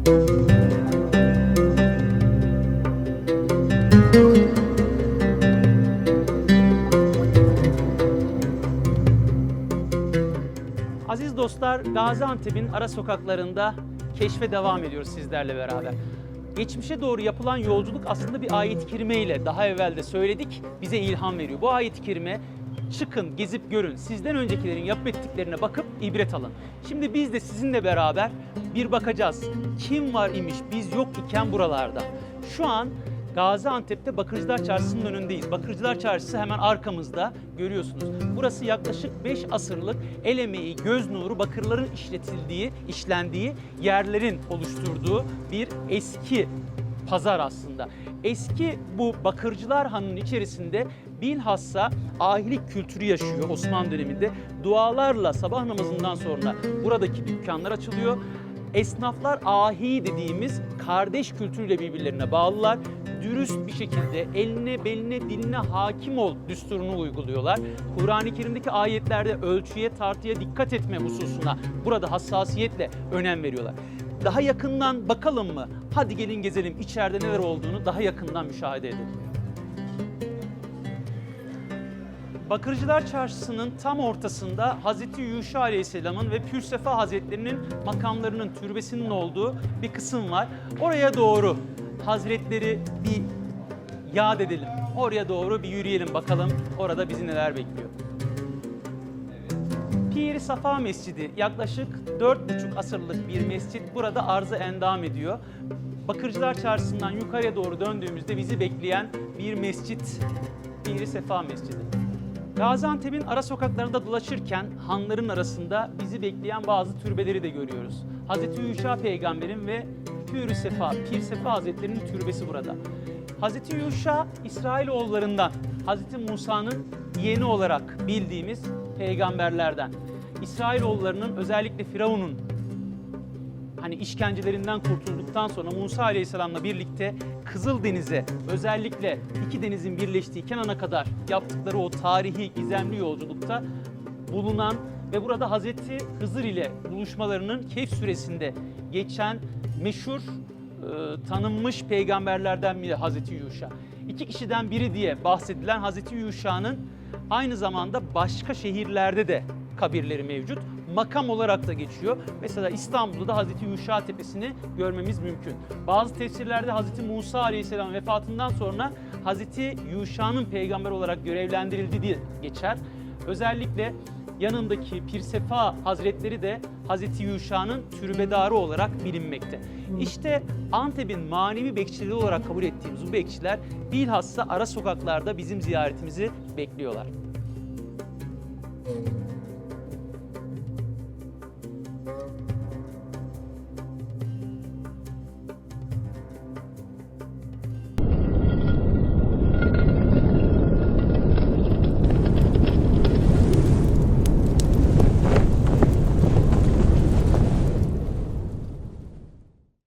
Aziz dostlar, Gaziantep'in ara sokaklarında keşfe devam ediyoruz sizlerle beraber. Geçmişe doğru yapılan yolculuk aslında bir ayet-i kerime ile daha evvel de söyledik, bize ilham veriyor. Bu ayet-i kerime çıkın, gezip görün, sizden öncekilerin yapıp ettiklerine bakıp ibret alın. Şimdi biz de sizinle beraber bir bakacağız. Kim var imiş biz yok iken buralarda. Şu an Gaziantep'te Bakırcılar Çarşısı'nın önündeyiz. Bakırcılar Çarşısı hemen arkamızda görüyorsunuz. Burası yaklaşık 5 asırlık el emeği, göz nuru, bakırların işletildiği, işlendiği yerlerin oluşturduğu bir eski pazar aslında. Eski bu Bakırcılar Hanı'nın içerisinde bilhassa ahilik kültürü yaşıyor Osmanlı döneminde. Dualarla sabah namazından sonra buradaki dükkanlar açılıyor. Esnaflar ahi dediğimiz kardeş kültürüyle birbirlerine bağlılar. Dürüst bir şekilde eline, beline, diline hakim ol düsturunu uyguluyorlar. Kur'an-ı Kerim'deki ayetlerde ölçüye, tartıya dikkat etme hususuna burada hassasiyetle önem veriyorlar. Daha yakından bakalım mı? Hadi gelin gezelim içeride neler olduğunu daha yakından müşahede edelim. Bakırcılar Çarşısı'nın tam ortasında Hazreti Yuşa Aleyhisselam'ın ve Pürsefa Hazretlerinin makamlarının türbesinin olduğu bir kısım var. Oraya doğru Hazretleri bir yad edelim. Oraya doğru bir yürüyelim bakalım orada bizi neler bekliyor. Pir Safa Mescidi yaklaşık 4,5 asırlık bir mescit burada arzı endam ediyor. Bakırcılar Çarşısı'ndan yukarıya doğru döndüğümüzde bizi bekleyen bir mescit Pir Sefa Mescidi. Gaziantep'in ara sokaklarında dolaşırken hanların arasında bizi bekleyen bazı türbeleri de görüyoruz. Hazreti Yuşa peygamberin ve Pür Sefa, Pir Sefa Hazretleri'nin türbesi burada. Hazreti Yuşa İsrailoğullarından Hazreti Musa'nın yeğeni olarak bildiğimiz peygamberlerden. İsrailoğullarının özellikle Firavun'un hani işkencelerinden kurtulduktan sonra Musa Aleyhisselam'la birlikte Kızıldeniz'e özellikle iki denizin birleştiği Kenan'a kadar yaptıkları o tarihi gizemli yolculukta bulunan ve burada Hazreti Hızır ile buluşmalarının Kehf süresinde geçen meşhur e, tanınmış peygamberlerden biri Hazreti Yuşa. İki kişiden biri diye bahsedilen Hazreti Yuşa'nın aynı zamanda başka şehirlerde de kabirleri mevcut. Makam olarak da geçiyor. Mesela İstanbul'da da Hazreti Yuşa Tepesi'ni görmemiz mümkün. Bazı tefsirlerde Hazreti Musa Aleyhisselam vefatından sonra Hazreti Yuşa'nın peygamber olarak görevlendirildi diye geçer. Özellikle yanındaki Pirsefa Hazretleri de Hazreti Yuşa'nın türbedarı olarak bilinmekte. İşte Antep'in manevi bekçileri olarak kabul ettiğimiz bu bekçiler bilhassa ara sokaklarda bizim ziyaretimizi bekliyorlar.